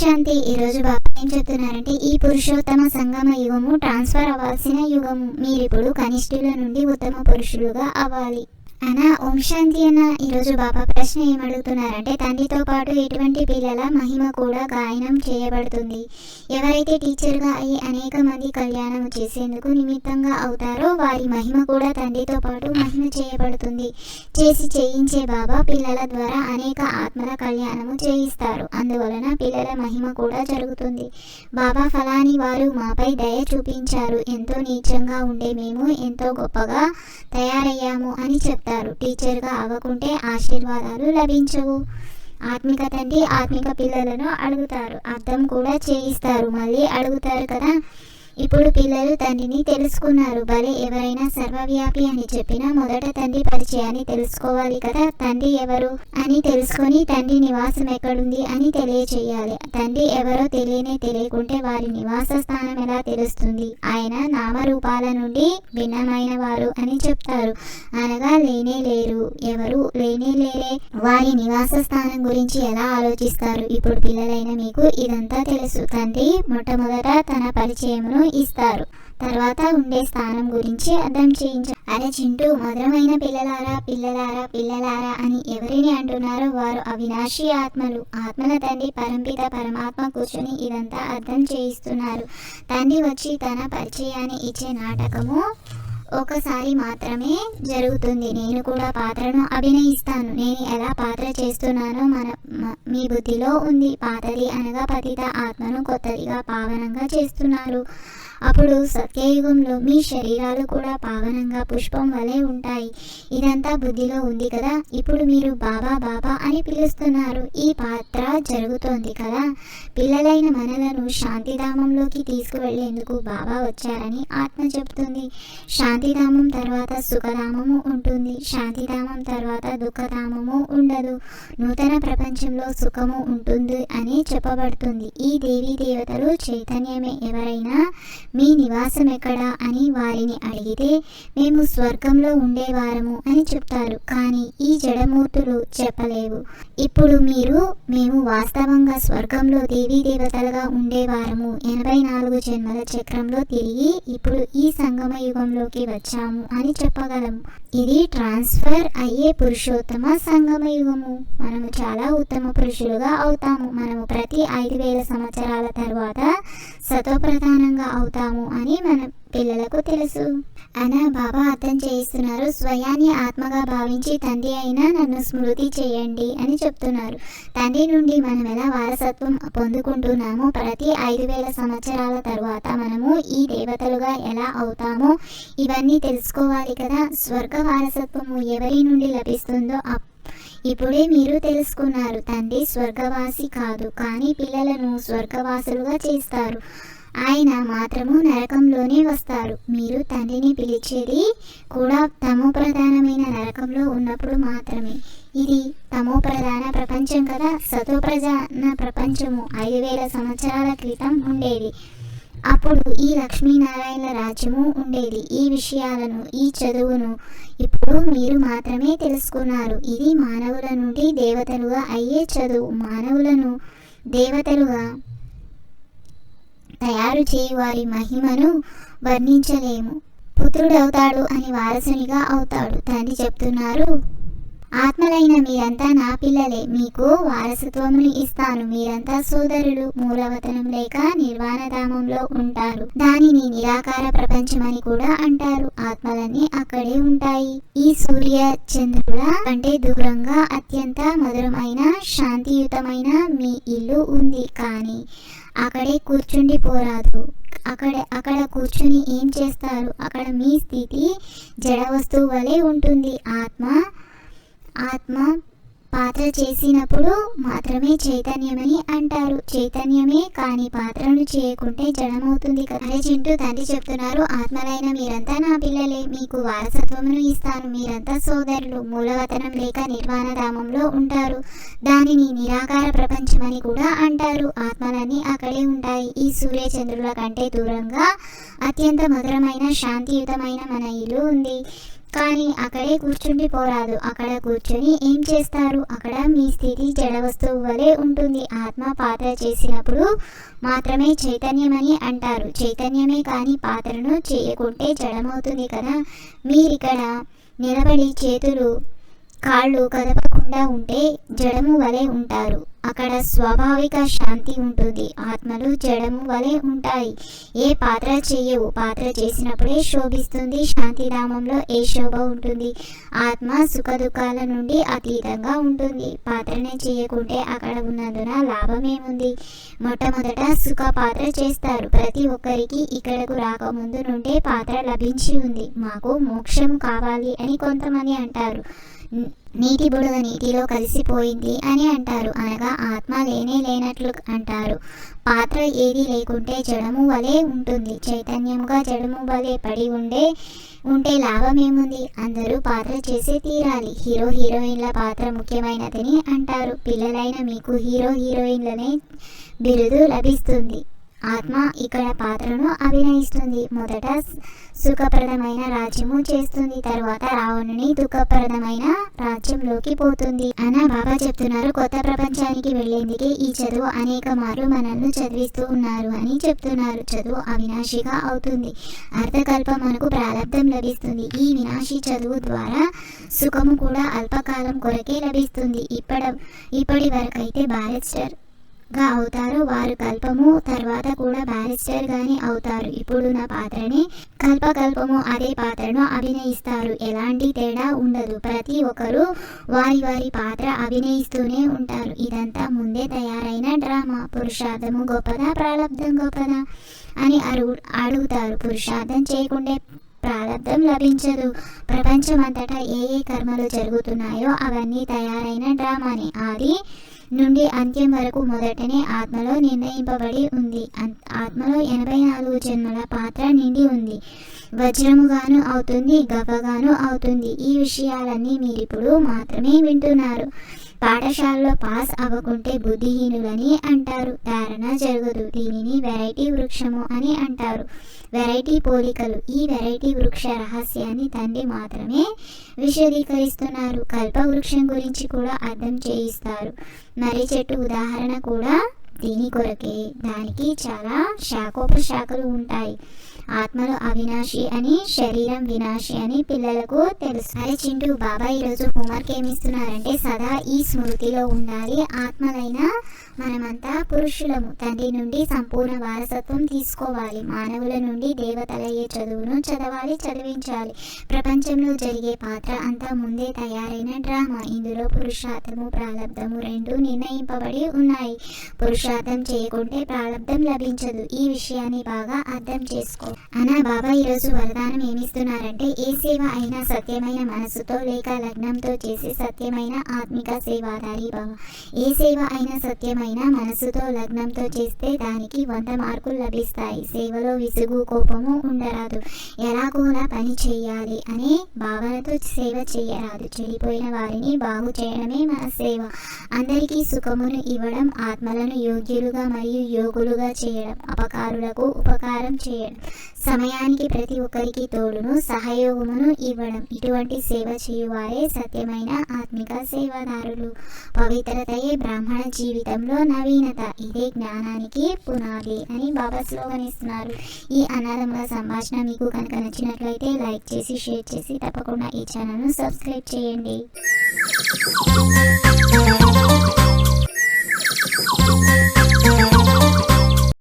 శాంతి. ఈరోజు బాబా ఏం చెప్తున్నారంటే ఈ పురుషోత్తమ సంగమ యుగము ట్రాన్స్ఫర్ అవ్వాల్సిన యుగము మీరిప్పుడు కనిష్ఠుల నుండి ఉత్తమ పురుషులుగా అవ్వాలి. అనా ఓం శాంతి అన్న ఈరోజు బాబా ప్రశ్న ఏమడుగుతున్నారంటే తండ్రితో పాటు ఎటువంటి పిల్లల మహిమ కూడా గాయనం చేయబడుతుంది. ఎవరైతే టీచర్గా అయ్యి అనేక మంది కళ్యాణం చేసేందుకు నిమిత్తంగా అవుతారో వారి మహిమ కూడా తండ్రితో పాటు మహిమ చేయబడుతుంది. చేసి చేయించే బాబా పిల్లల ద్వారా అనేక ఆత్మల కళ్యాణము చేయిస్తారు. అందువలన పిల్లల మహిమ కూడా జరుగుతుంది. బాబా ఫలాని వారు మాపై దయ చూపించారు. ఎంతో నీచంగా ఉండే మేము ఎంతో గొప్పగా తయారయ్యాము అని చెప్తారు. టీచర్గా అవ్వకుంటే ఆశీర్వాదాలు లభించవు. ఆత్మిక తండ్రి ఆత్మిక పిల్లలను అడుగుతారు. అర్థం కూడా చేయిస్తారు. మళ్ళీ అడుగుతారు కదా ఇప్పుడు పిల్లలు తండ్రిని తెలుసుకున్నారు. భలే ఎవరైనా సర్వవ్యాపి అని చెప్పినా మొదట తండ్రి పరిచయాన్ని తెలుసుకోవాలి కదా. తండ్రి ఎవరు అని తెలుసుకొని తండ్రి నివాసం ఎక్కడుంది అని తెలియచేయాలి. తండ్రి ఎవరో తెలియనే తెలియకుంటే వారి నివాస స్థానం ఎలా తెలుస్తుంది? ఆయన నామరూపాల నుండి భిన్నమైన వారు అని చెప్తారు. అనగా లేనే లేరు. ఎవరు లేనే లేరే వారి నివాస స్థానం గురించి ఎలా ఆలోచిస్తారు? ఇప్పుడు పిల్లలైన మీకు ఇదంతా తెలుసు. తండ్రి మొట్టమొదట తన పరిచయమును ఇస్తారు. తర్వాత ఉండే స్థానం గురించి అర్థం చేయించారు అరే చింటూ మధురమైన పిల్లలారా పిల్లలారా పిల్లలారా అని ఎవరిని అంటున్నారో వారు అవినాశి ఆత్మలు. ఆత్మల తండ్రి పరంపిత పరమాత్మ కూర్చొని ఇదంతా అర్థం చేయిస్తున్నారు. తండ్రి వచ్చి తన పరిచయాన్ని ఇచ్చే నాటకము ఒకసారి మాత్రమే జరుగుతుంది. నేను కూడా పాత్రను అభినయిస్తాను. నేను ఎలా పాత్ర చేస్తున్నానో మన మీ బుద్ధిలో ఉంది. పాతది అనగా పతిత ఆత్మను కొత్తదిగా పావనంగా చేస్తున్నారు. అప్పుడు సత్యయుగంలో మీ శరీరాలు కూడా పావనంగా పుష్పం వలె ఉంటాయి. ఇదంతా బుద్ధిలో ఉంది కదా? ఇప్పుడు మీరు బాబా బాబా అని పిలుస్తున్నారు. ఈ పాత్ర జరుగుతోంది కదా? పిల్లలైన మనలను శాంతిధామంలోకి తీసుకువెళ్ళేందుకు బాబా వచ్చారని ఆత్మ చెప్తుంది శాంతిధామం తర్వాత సుఖధామము ఉంటుంది. శాంతిధామం తర్వాత దుఃఖధామము ఉండదు. నూతన ప్రపంచంలో సుఖము ఉంటుంది అని చెప్పబడుతుంది. ఈ దేవీ దేవతలు చైతన్యమే. ఎవరైనా మీ నివాసం ఎక్కడా అని వారిని అడిగితే మేము స్వర్గంలో ఉండేవారము అని చెప్తారు. కానీ ఈ జడమూర్తులు చెప్పలేవు. ఇప్పుడు మీరు మేము వాస్తవంగా స్వర్గంలో దేవీ దేవతలుగా ఉండేవారము ఎనభై నాలుగు జన్మల చక్రంలో తిరిగి ఇప్పుడు ఈ సంగమ యుగంలోకి వచ్చాము అని చెప్పగలము ఇది ట్రాన్స్ఫర్ అయ్యే పురుషోత్తమ సంగమ యుగము. మనము చాలా ఉత్తమ పురుషులుగా అవుతాము. మనము ప్రతి ఐదు వేల సంవత్సరాల తర్వాత సతోప్రధానంగా అవుతాము అని మన పిల్లలకు తెలుసు. అన బాబా అర్థం చేయిస్తున్నారు స్వయాన్ని ఆత్మగా భావించి తండ్రి అయినా నన్ను స్మృతి చేయండి అని చెప్తున్నారు. తండ్రి నుండి మనం ఎలా వారసత్వం పొందుకుంటున్నామో ప్రతి ఐదు వేల సంవత్సరాల తరువాత మనము ఈ దేవతలుగా ఎలా అవుతామో ఇవన్నీ తెలుసుకోవాలి కదా. స్వర్గ వారసత్వము ఎవరి నుండి లభిస్తుందో ఇప్పుడే మీరు తెలుసుకున్నారు తండ్రి స్వర్గవాసి కాదు కానీ పిల్లలను స్వర్గవాసులుగా చేస్తారు. ఆయన మాత్రము నరకంలోనే వస్తారు. మీరు తండ్రిని పిలిచేది కూడా తమో ప్రధానమైన నరకంలో ఉన్నప్పుడు మాత్రమే. ఇది తమో ప్రధాన ప్రపంచం కదా సతో ప్రధాన ప్రపంచము. ఐదు వేల సంవత్సరాల క్రితం ఉండేది. అప్పుడు ఈ లక్ష్మీనారాయణ రాజ్యము ఉండేది. ఈ విషయాలను ఈ చదువును ఇప్పుడు మీరు మాత్రమే తెలుసుకున్నారు. ఇది మానవుల నుండి దేవతలుగా అయ్యే చదువు. మానవులను దేవతలుగా తయారు చేయి వారి మహిమను వర్ణించలేము. పుత్రుడవుతాడు అని వారసునిగా అవుతాడు. తండ్రి చెప్తున్నారు ఆత్మలైన మీరంతా నా పిల్లలే. మీకు వారసత్వముని ఇస్తాను. మీరంతా సోదరులు మూలవతనం లేక నిర్వాణధామంలో ఉంటారు. దానిని నిరాకార ప్రపంచమని కూడా అంటారు. ఆత్మలన్నీ అక్కడే ఉంటాయి. ఈ సూర్య చంద్రుల కంటే దూరంగా అత్యంత మధురమైన శాంతియుతమైన మీ ఇల్లు ఉంది. కానీ అక్కడే కూర్చుండి పోరాదు. అక్కడ అక్కడ కూర్చుని ఏం చేస్తారు? అక్కడ మీ స్థితి జడ వస్తువు వలె ఉంటుంది. ఆత్మ ఆత్మ పాత్ర చేసినప్పుడు మాత్రమే చైతన్యమని అంటారు. చైతన్యమే కానీ పాత్రను చేయకుంటే జడమవుతుంది కదా. అరే చింటూ తండ్రి చెప్తున్నారు ఆత్మలైన మీరంతా నా పిల్లలే. మీకు వారసత్వమును ఇస్తాను. మీరంతా సోదరులు. మూలవతనం లేక నిర్వాణ ధామంలో ఉంటారు. దానిని నిరాకార ప్రపంచమని కూడా అంటారు. ఆత్మలన్నీ అక్కడే ఉంటాయి. ఈ సూర్యచంద్రుల కంటే దూరంగా అత్యంత మధురమైన శాంతియుతమైన మన ఇల్లు ఉంది. కానీ అక్కడే కూర్చుండి పోరాదు. అక్కడ కూర్చొని ఏం చేస్తారు? అక్కడ మీ స్థితి జడ వస్తువు వలె ఉంటుంది. ఆత్మ పాత్ర చేసినప్పుడు మాత్రమే చైతన్యమని అంటారు. చైతన్యమే కానీ పాత్రను చేయకుంటే జడమవుతుంది కదా? మీరిక్కడ నిలబడి చేతులు కాళ్ళు కదపకుండా ఉంటే జడము వలె ఉంటారు. అక్కడ స్వాభావిక శాంతి ఉంటుంది. ఆత్మలు జడము వలె ఉంటాయి. ఏ పాత్ర చేయవు. పాత్ర చేసినప్పుడే శోభిస్తుంది. శాంతిధామంలో ఏ శోభ ఉంటుంది? ఆత్మ సుఖ దుఃఖాల నుండి అతీతంగా ఉంటుంది. పాత్రనే చేయకుంటే అక్కడ ఉన్నందున లాభమేముంది? మొట్టమొదట సుఖ పాత్ర చేస్తారు. ప్రతి ఒక్కరికి ఇక్కడకు రాకముందు నుండే పాత్ర లభించి ఉంది. మాకు మోక్షం కావాలి అని కొంతమంది అంటారు. నీటి బుడగ నీటిలో కలిసిపోయింది అని అంటారు. అనగా ఆత్మ లేనే లేనట్లు అంటారు. పాత్ర ఏది లేకుంటే జడము వలె ఉంటుంది. చైతన్యముగా జడము వలె పడి ఉండే ఉంటే లాభం ఏముంది అందరూ పాత్ర చేసి తీరాలి. హీరో హీరోయిన్ల పాత్ర ముఖ్యమైనదని అంటారు. పిల్లలైన మీకు హీరో హీరోయిన్లనే బిరుదు లభిస్తుంది. ఆత్మ ఇక్కడ పాత్రను అభినయిస్తుంది. మొదట సుఖప్రదమైన రాజ్యము చేస్తుంది. తర్వాత రావణుని దుఃఖప్రదమైన రాజ్యంలోకి పోతుంది. అన్న బాబా చెప్తున్నారు కొత్త ప్రపంచానికి వెళ్ళేందుకే ఈ చదువు అనేక మార్లు మనల్ని చదివిస్తూ ఉన్నారు అని చెప్తున్నారు. చదువు అవినాశిగా అవుతుంది. అర్థకల్పం మనకు ప్రారంభం లభిస్తుంది. ఈ వినాశి చదువు ద్వారా సుఖము కూడా అల్పకాలం కొరకే లభిస్తుంది. ఇప్పటి ఇప్పటి వరకైతే బారిస్టర్ గా అవుతారు వారు కల్పము తర్వాత కూడా బ్యారిస్టర్ గాని అవుతారు. ఇప్పుడున్న పాత్రని పాత్రని కల్పకల్పము అదే పాత్రను అభినయిస్తారు. ఎలాంటి తేడా ఉండదు. ప్రతి ఒక్కరు వారి వారి పాత్ర అభినయిస్తూనే ఉంటారు. ఇదంతా ముందే తయారైన డ్రామా. పురుషార్థము గొప్పదా? ప్రారంధం గొప్పదా? అని అడుగు అడుగుతారు. పురుషార్థం చేయకుండే ప్రారంధం లభించదు. ప్రపంచమంతటా ఏ ఏ కర్మలు జరుగుతున్నాయో అవన్నీ తయారైన డ్రామానే. అది నుండి అంత్యం వరకు మొదటనే ఆత్మలో నిర్ణయింపబడి ఉంది. ఆత్మలో ఎనభై నాలుగు జన్మల పాత్ర నిండి ఉంది. వజ్రముగాను అవుతుంది గవ్వగాను అవుతుంది. ఈ విషయాలన్నీ మీరిప్పుడు మాత్రమే వింటున్నారు. పాఠశాలలో పాస్ అవ్వకుంటే బుద్ధిహీనులని అంటారు. ధారణ జరగదు. దీనిని వెరైటీ వృక్షము అని అంటారు. వెరైటీ పోలికలు. ఈ వెరైటీ వృక్ష రహస్యాన్ని తండ్రి మాత్రమే విశదీకరిస్తున్నారు. కల్ప వృక్షం గురించి కూడా అర్థం చేయిస్తారు. మర్రి చెట్టు ఉదాహరణ కూడా దీని కొరకే. దానికి చాలా శాఖోపశాఖలు ఉంటాయి. ఆత్మలు అవినాశి అని శరీరం వినాశి అని పిల్లలకు తెలుసు. అరే చింటూ బాబా ఈరోజు హోంవర్క్ ఏమిస్తున్నారంటే సదా ఈ స్మృతిలో ఉండాలి. ఆత్మలైన మనమంతా పురుషులము. తండ్రి నుండి సంపూర్ణ వారసత్వం తీసుకోవాలి. మానవుల నుండి దేవతలయ్యే చదువును చదవాలి చదివించాలి. ప్రపంచంలో జరిగే పాత్ర అంతా ముందే తయారైన డ్రామా. ఇందులో పురుషార్థము ప్రారంధము రెండు నిర్ణయింపబడి ఉన్నాయి. పురుషార్థం చేయకుంటే ప్రారంధం లభించదు. ఈ విషయాన్ని బాగా అర్థం చేసుకో అనా బాబా ఈరోజు వరదానం ఏమిస్తున్నారంటే ఏ సేవ అయినా సత్యమైన మనసుతో లేక లగ్నంతో చేసే సత్యమైన ఆత్మిక సేవాదారి బాబా ఏ సేవ అయినా సత్యమైన మనసుతో లగ్నంతో చేస్తే దానికి వంద మార్కులు లభిస్తాయి. సేవలో విసుగు కోపము ఉండరాదు. ఎలాగోలా పని చేయాలి అనే భావనతో సేవ చేయరాదు. చెడిపోయిన వారిని బాగు చేయడమే మన సేవ. అందరికీ సుఖమును ఇవ్వడం ఆత్మలను యోగ్యులుగా మరియు యోగులుగా చేయడం అపకారులకు ఉపకారం చేయడం. సమయానికి ప్రతి ఒక్కరికి తోడును సహయోగమును ఇవ్వడం. ఇటువంటి సేవ చేయువారే సత్యమైన ఆత్మిక సేవాదారులు. పవిత్రతయే బ్రాహ్మణ జీవితంలో నవీనత. ఇదే జ్ఞానానికి పునాది అని బాబా స్లోగన్ ఇస్తున్నారు ఈ అనాథముల సంభాషణ మీకు కనుక నచ్చినట్లయితే లైక్ చేసి షేర్ చేసి తప్పకుండా ఈ ఛానల్ను సబ్స్క్రైబ్ చేయండి.